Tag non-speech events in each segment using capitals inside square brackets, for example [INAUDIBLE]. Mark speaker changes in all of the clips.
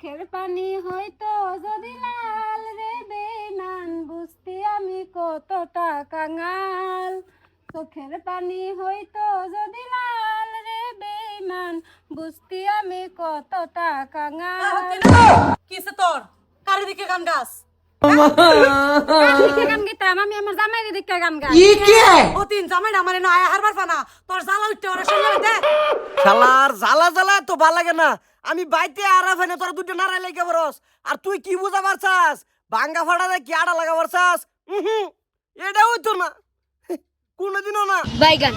Speaker 1: চোখের পানি হয়তো যদি লাল রে বেমান বুঝতে আমি কতটা কাঙাল। চোখের পানি হয়তো যদি লাল রে বেমান বুঝতে আমি কতটা কাঙাল।
Speaker 2: কিসে তোর? কারি দিকে গান গাস?
Speaker 1: কাকে গান গেতাম আমি আমার জামাইরে দিকে গান গাই
Speaker 2: ও তিন জামাইটা আমার এনে আয়া হারবার ফানা। তোর জ্বালা উঠতে ওরা শুনলে দে।
Speaker 3: শালার জ্বালা জ্বালা তো ভালো লাগে না। আমি বাইতে আরা ফেনে তোরা দুটো নারাই লেগে বরস আর তুই কি বুঝা পারছাস? ভাঙ্গা দে কি আড়া লাগা পারছাস হুম এটা হইতো না। কোনোদিনও না।
Speaker 1: বাইগান।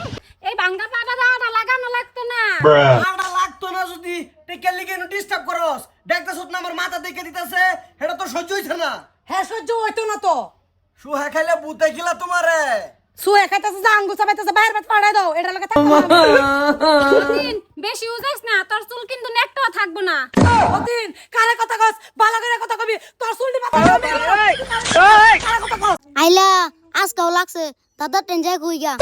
Speaker 1: এই দাঁড়া লাগানো লাগতো না।
Speaker 3: আড়া লাগতো না যদি লিগে ডিস্টার্ব করস। দেখতেছ না আমার মাথা দেখে দিতেছে? এটা তো সহ্য হইছে না।
Speaker 2: হ্যাঁ সহ্য হইতো না তো।
Speaker 3: সুহা খাইলে বুতে খিলা তোমারে।
Speaker 2: শুয়ে খাইতেছে চাবাইতেছে বাইরে পাড়াই দাও এটা লাগে থাকতে [LAUGHS]
Speaker 1: বেশি উজাইস না তোর চুল কিন্তু নেকটাও থাকব না।
Speaker 2: ও তিন কারে কথা কস? ভালো করে কথা কবি? তোর চুলটি মাথা কারে কথা কস?
Speaker 4: আইলা আজকাও লাগছে দাদা টেনজাই কই গা।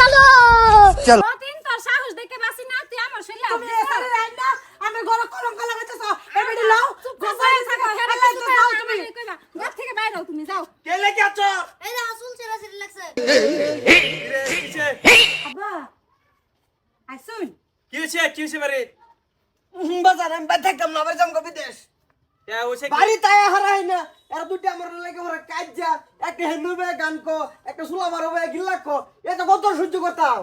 Speaker 1: দিন তোর সাহস দেখে বাসি না তুই আমার শরীরে
Speaker 2: তুমি এসারে রাই না আমি গরম কলঙ্ক লাগাইতেছ। এই বেডি লাও গোসাই থাকো হেলা তো যাও তুমি।
Speaker 1: ঘর থেকে বাইরে হও তুমি যাও।
Speaker 3: কে লেগে আছো?
Speaker 4: এই না আসুন সেরা সেরা লাগছে।
Speaker 5: কি হয়েছে বাড়ি
Speaker 3: বাজার আমি বাই থাকতাম না আবার যাম গো বিদেশ? বাড়ি তাই হারাই না। এরা দুইটা আমার লেগে ভরা কাজ যা একটা হেন্দু বে গান কো একটা সুলা মারো বে গিল্লা কো। এটা কত সহ্য করতাম।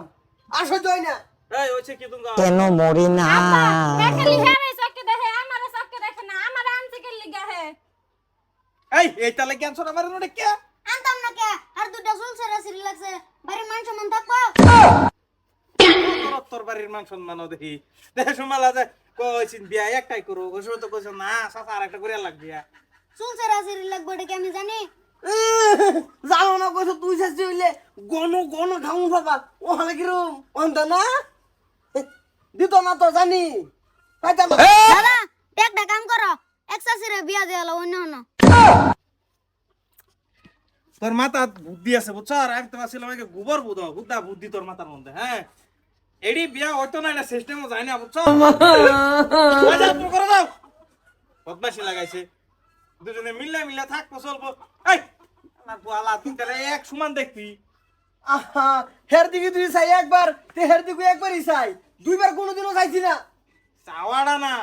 Speaker 3: আর সহ্য হয় না।
Speaker 6: কেন মরি না?
Speaker 1: লিগা
Speaker 5: এই এই তালে ক্যান্সার আমার কে?
Speaker 4: আনতাম না কে? আর দুটা চুল সেরা সেরা লাগছে। বাড়ির মানুষ মন থাকব?
Speaker 5: তোর বাড়ির মান সম্মান দেখি। দেখে শুনমালা যে কইছিন বিয়া একটাই করো। সময় তো কইছ না সাসা আর একটা করিয়া লাগবে
Speaker 4: চুল সেরা সেরা লাগবে এটা কি আমি জানি?
Speaker 3: জানো না কইছো তুই শেষ হইলে গণ গণ খামু বাবা ও হলে কিরম অন্ত না? দিত না তো জানি। পাইতাম।
Speaker 4: দাদা একটা কাম করো। এক্সা সেরা বিয়া দিয়ে হলো অন্য অন্য।
Speaker 5: তোর মাথা বুদ্ধি আছে বুঝছ? আর আমি তোমার ছিলাম আগে গোবর বুধ বুদ্ধা বুদ্ধি তোর মাথার মধ্যে হ্যাঁ? এডি বিয়া হয়তো না এটা সিস্টেমও যায় না বুঝছ? বাজার তুমি করে দাও। বদমাশি লাগাইছে। দুজনে মিললে মিললে থাকব চলবো। এই আমার বুয়ালা তুই তাহলে এক সমান দেখবি।
Speaker 3: আহা হের দিকে তুই চাই একবার তে হের দিকে একবারই চাই। দুইবার কোনোদিনও চাইছি না।
Speaker 5: চাওয়াটা না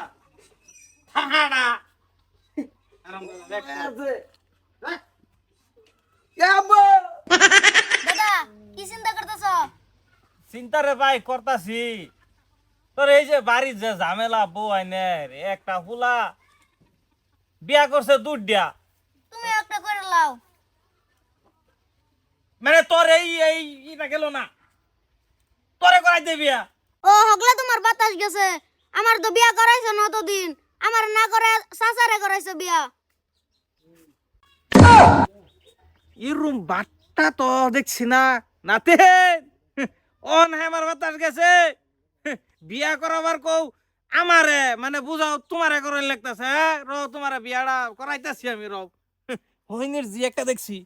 Speaker 5: থাকাটা
Speaker 4: দাদা কি চিন্তা করতেছ?
Speaker 7: চিন্তা রে ভাই করতাছি তোর এই যে বাড়ির যে ঝামেলা বউ আইনের একটা ফুলা বিয়া করছে দুধ দিয়া।
Speaker 4: তুমি একটা করে লাও।
Speaker 7: মানে তোর এই এই ইটা গেল না। তোরে করাই দে বিয়া।
Speaker 4: ও হগলে তোমার বাতাস গেছে। আমার তো বিয়া করাইছো না দিন আমার না করে সাসারে করাইছো বিয়া।
Speaker 7: ইরুম বাট্টা তো দেখছি না। নাতে অন হেমার বাতাস গেছে। বিয়া করাবার কও, আমারে মানে বুঝাও, তোমারে করাই লাগতেছে র তোমারে বিয়াটা করাইতাছি আমি, রব। হইনির জি একটা দেখছি।